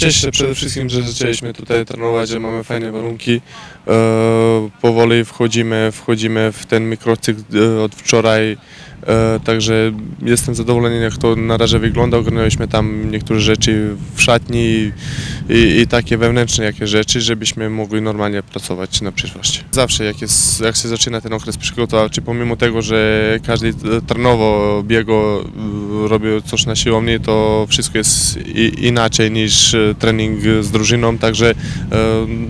Cieszę przede wszystkim, że zaczęliśmy tutaj trenować, że mamy fajne warunki. E, powoli wchodzimy, wchodzimy w ten mikrocykl e, od wczoraj. E, także jestem zadowolony, jak to na razie wygląda. Ogarnęliśmy tam niektóre rzeczy w szatni i, i takie wewnętrzne jakieś rzeczy, żebyśmy mogli normalnie pracować na przyszłość. Zawsze jak, jest, jak się zaczyna ten okres przygotowawczy, pomimo tego, że każdy trenowo biego, robił coś na siłowni, to wszystko jest i, inaczej niż e, trening z drużyną, także e,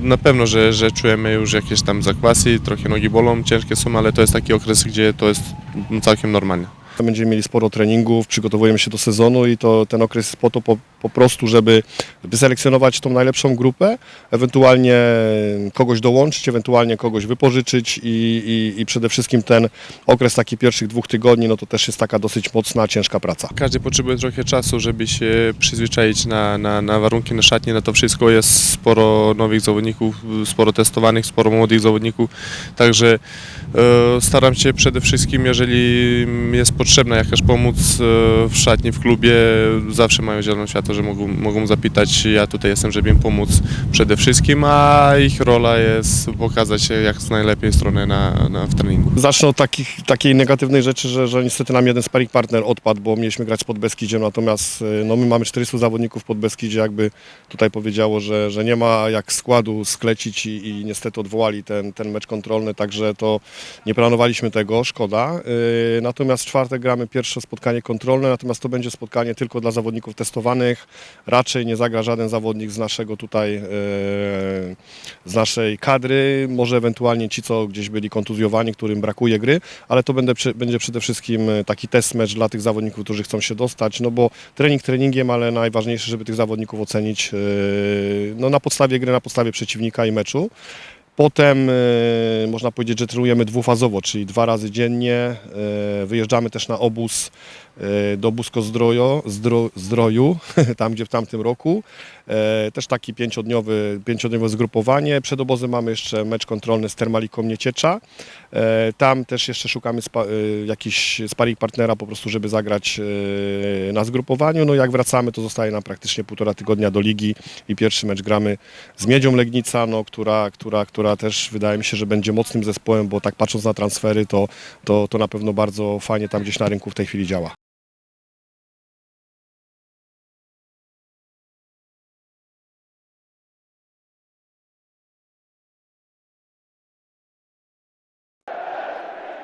na pewno, że, że czujemy już jakieś tam zakwasy, trochę nogi bolą, ciężkie są, ale to jest taki okres, gdzie to jest całkiem normalne. Będziemy mieli sporo treningów, przygotowujemy się do sezonu i to ten okres jest po to po, po prostu, żeby wyselekcjonować tą najlepszą grupę, ewentualnie kogoś dołączyć, ewentualnie kogoś wypożyczyć i, i, i przede wszystkim ten okres taki pierwszych dwóch tygodni, no to też jest taka dosyć mocna, ciężka praca. Każdy potrzebuje trochę czasu, żeby się przyzwyczaić na, na, na warunki na szatni, na to wszystko. Jest sporo nowych zawodników, sporo testowanych, sporo młodych zawodników, także e, staram się przede wszystkim, jeżeli jest potrzebna jakaś pomoc e, w szatni, w klubie, zawsze mają zielone światło, że mogą, mogą zapytać. Ja tutaj jestem, żeby im pomóc przede wszystkim, a ich rola jest pokazać się jak z najlepiej strony na, na, w treningu. Zacznę od takich, takiej negatywnej rzeczy, że, że niestety nam jeden sparring partner odpadł, bo mieliśmy grać pod Beskidziem, natomiast e, no, my mamy 400 zawodników pod Beskidzie, jakby tutaj powiedziało, że, że nie ma jak składu sklecić i, i niestety odwołali ten, ten mecz kontrolny, także to nie planowaliśmy tego, szkoda. E, natomiast 4 rozegramy pierwsze spotkanie kontrolne, natomiast to będzie spotkanie tylko dla zawodników testowanych. Raczej nie zagra żaden zawodnik z naszego tutaj, e, z naszej kadry. Może ewentualnie ci, co gdzieś byli kontuzjowani, którym brakuje gry, ale to będzie przede wszystkim e, taki test mecz dla tych zawodników, którzy chcą się dostać, no bo trening treningiem, ale najważniejsze, żeby tych zawodników ocenić e, no, na podstawie gry, na podstawie przeciwnika i meczu. Potem e, można powiedzieć, że trenujemy dwufazowo, czyli dwa razy dziennie. E, wyjeżdżamy też na obóz do Busko-Zdroju, zdro, Zdroju, tam gdzie w tamtym roku. E, też taki pięciodniowy, pięciodniowe zgrupowanie. Przed obozem mamy jeszcze mecz kontrolny z Termaliką Nieciecza. E, tam też jeszcze szukamy spa, e, jakiś sparring partnera po prostu, żeby zagrać e, na zgrupowaniu. No jak wracamy, to zostaje nam praktycznie półtora tygodnia do ligi i pierwszy mecz gramy z Miedzią Legnica, no, która, która, która też wydaje mi się, że będzie mocnym zespołem, bo tak patrząc na transfery, to, to, to na pewno bardzo fajnie tam gdzieś na rynku w tej chwili działa.